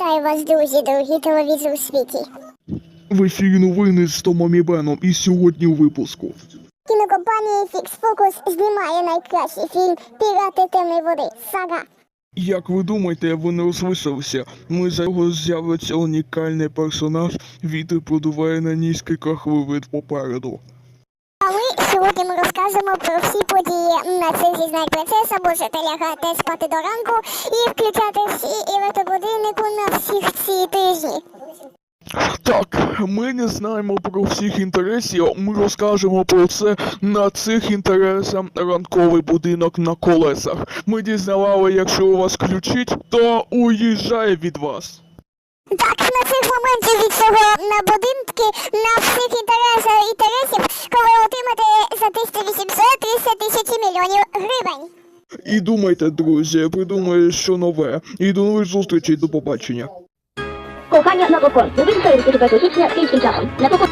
Вітаю вас, друзі, дорогі телевізор у світі. В ефірі новини з Томом і Беном і сьогодні у випуску. Кінокомпанія Fix Focus знімає найкращий фільм Пірати темної води. Сага. Як ви думаєте, ви не ослышалися? Ми за його з'явиться унікальний персонаж, вітер продуває на низьких хвилин попереду. А ми сьогодні ми розкажемо про всі події на цих зізнай принцеса. Можете лягати спати до ранку і включати всі всіх ці тижні. Так, ми не знаємо про всіх інтересів, ми розкажемо про це на цих інтересах ранковий будинок на колесах. Ми дізнавали, якщо у вас ключить, то уїжджає від вас. Так, на цих моментів від цього на будинки на всіх інтересах інтересів, коли отримати за 1800 300 тисяч мільйонів гривень. І думайте, друзі, придумайте, що нове. І до нових зустрічей, до побачення. Kochania Nowokorpu, wyzyskających 20 śniadki i siedziałam. Na pokład...